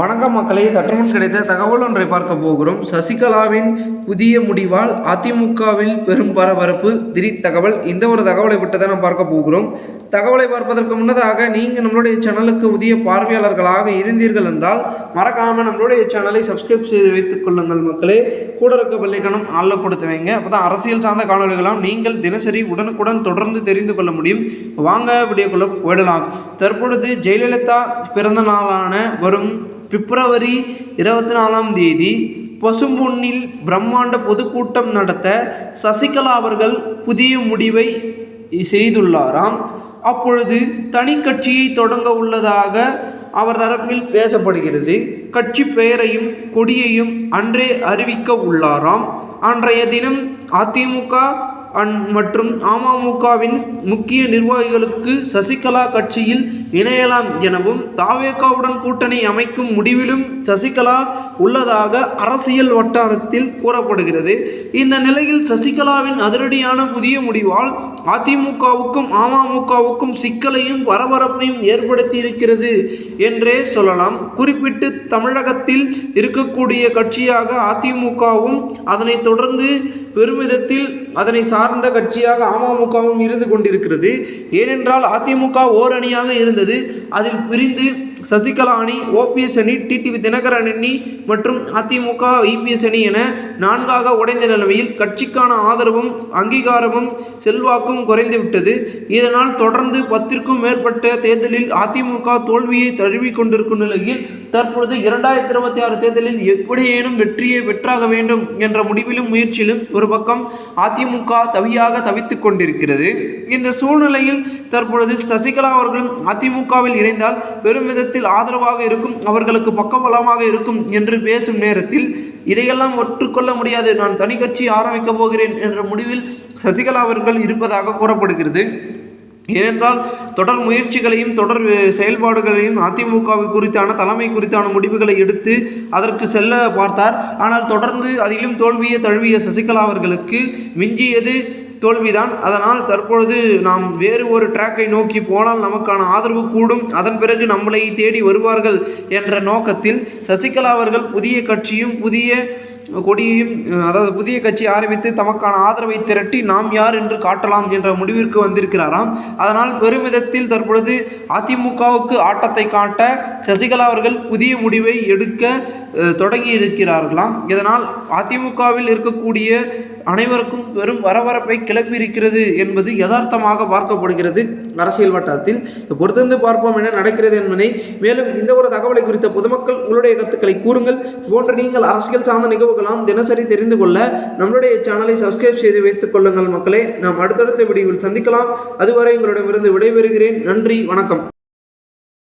வணக்கம் மக்களை சற்றுமுன் கிடைத்த தகவல் ஒன்றை பார்க்க போகிறோம். சசிகலாவின் புதிய முடிவால் அதிமுகவில் பெரும் பரபரப்பு. திடீர் தகவல் இந்த ஒரு தகவலை விட்டு தான் நாம் பார்க்க போகிறோம். தகவலை பார்ப்பதற்கு முன்னதாக நீங்கள் நம்மளுடைய சேனலுக்கு புதிய பார்வையாளர்களாக இருந்தீர்கள் என்றால் மறக்காமல் நம்மளுடைய சேனலை சப்ஸ்கிரைப் செய்து வைத்துக் கொள்ளுங்கள் மக்களே. கூட இருக்க வெள்ளைக்கணும் ஆளில் கொடுத்து வைங்க. அப்போ தான் அரசியல் சார்ந்த காணொலிகளாம் நீங்கள் தினசரி உடனுக்குடன் தொடர்ந்து தெரிந்து கொள்ள முடியும். வாங்க விடியக்குள்ள விடலாம் தற்பொழுது ஜெயலலிதா பிறந்த நாளான வரும் பிப்ரவரி இருபத்தி நாலாம் தேதி பசும்பொன்னில் பிரம்மாண்ட பொதுக்கூட்டம் நடத்த சசிகலா அவர்கள் புதிய முடிவை செய்துள்ளாராம். அப்பொழுது தனி கட்சியை தொடங்க உள்ளதாக அவர் தரப்பில் பேசப்படுகிறது. கட்சி பெயரையும் கொடியையும் அன்றே அறிவிக்க உள்ளாராம். அன்றைய தினம் அதிமுக மற்றும் அமமுகவின் முக்கிய நிர்வாகிகளுக்கு சசிகலா கட்சியில் இணையலாம் எனவும் தாவேகாவுடன் கூட்டணி அமைக்கும் முடிவிலும் சசிகலா உள்ளதாக அரசியல் வட்டாரத்தில் கூறப்படுகிறது. இந்த நிலையில் சசிகலாவின் அதிரடியான புதிய முடிவால் அதிமுகவுக்கும் அமமுகவுக்கும் சிக்கலையும் பரபரப்பையும் ஏற்படுத்தியிருக்கிறது என்றே சொல்லலாம். குறிப்பிட்டு தமிழகத்தில் இருக்கக்கூடிய கட்சியாக அதிமுகவும் அதனைத் தொடர்ந்து பெருமிதத்தில் அதனை சார்ந்த கட்சியாக அமமுகவும் இருந்து கொண்டிருக்கிறது. ஏனென்றால் அதிமுக ஓரணியாக இருந்தது. அதில் பிரிந்து சசிகலா அணி ஓபிஎஸ் அணி டிடிவி தினகரன் அணி மற்றும் அதிமுக இபிஎஸ் அணி என நான்காக உடைந்த நிலைமையில் கட்சிக்கான ஆதரவும் அங்கீகாரமும் செல்வாக்கும் குறைந்துவிட்டது. இதனால் தொடர்ந்து பத்திற்கும் மேற்பட்ட தேர்தலில் அதிமுக தோல்வியை தழுவி கொண்டிருக்கும் நிலையில் தற்பொழுது இரண்டாயிரத்தி இருபத்தி ஆறு தேர்தலில் எப்படியேனும் வெற்றியை பெற்றாக வேண்டும் என்ற முடிவிலும் முயற்சியிலும் ஒரு பக்கம் அதிமுக தவியாக தவித்துக் கொண்டிருக்கிறது. இந்த சூழ்நிலையில் தற்பொழுது சசிகலா அவர்களும் அதிமுகவில் இணைந்தால் பெரும் விதத்தில் ஆதரவாக இருக்கும் அவர்களுக்கு பக்கபலமாக இருக்கும் என்று பேசும் நேரத்தில் இதையெல்லாம் ஒற்றுக்கொள்ள முடியாது. நான் தனி கட்சி ஆரம்பிக்கப் போகிறேன் என்ற முடிவில் சசிகலா அவர்கள் இருப்பதாக கூறப்படுகிறது. ஏனென்றால் தொடர் முயற்சிகளையும் தொடர் செயல்பாடுகளையும் அதிமுக குறித்தான தலைமை குறித்தான முடிவுகளை எடுத்து அதற்கு செல்ல பார்த்தார். ஆனால் தொடர்ந்து அதிலும் தோல்வியை தழுவிய சசிகலா அவர்களுக்கு மிஞ்சியது தோல்விதான் அதனால் தற்பொழுது நாம் வேறு ஒரு ட்ராக்கை நோக்கி போனால் நமக்கான ஆதரவு கூடும். அதன் பிறகு நம்மளை தேடி வருவார்கள் என்ற நோக்கத்தில் சசிகலா அவர்கள் புதிய கட்சியும் புதிய கொடியையும் அதாவது புதிய கட்சி ஆரம்பித்து தமக்கான ஆதரவை திரட்டி நாம் யார் என்று காட்டலாம் என்ற முடிவிற்கு வந்திருக்கிறாராம். அதனால் பெருமிதத்தில் தற்பொழுது அதிமுகவுக்கு ஆட்டத்தை காட்ட சசிகலா அவர்கள் புதிய முடிவை எடுக்க தொடங்கி இருக்கிறார்களாம் இதனால் அதிமுகவில் இருக்கக்கூடிய அனைவருக்கும் பெரும் வரவரப்பை கிளப்பி இருக்கிறது என்பது யதார்த்தமாக பார்க்கப்படுகிறது அரசியல் வட்டாரத்தில். பொறுத்திருந்து பார்ப்போம் என நடக்கிறது என்பதை. மேலும் இந்த ஒரு தகவலை குறித்த பொதுமக்கள் உங்களுடைய கருத்துக்களை கூறுங்கள். போன்ற நீங்கள் அரசியல் சார்ந்த நிகழ்வுகளாம் தினசரி தெரிந்து கொள்ள நம்மளுடைய சேனலை சப்ஸ்கிரைப் செய்து வைத்துக் கொள்ளுங்கள் மக்களே. நாம் அடுத்தடுத்த வீடியோவில் சந்திக்கலாம். அதுவரை உங்களிடமிருந்து விடைபெறுகிறேன். நன்றி. வணக்கம்.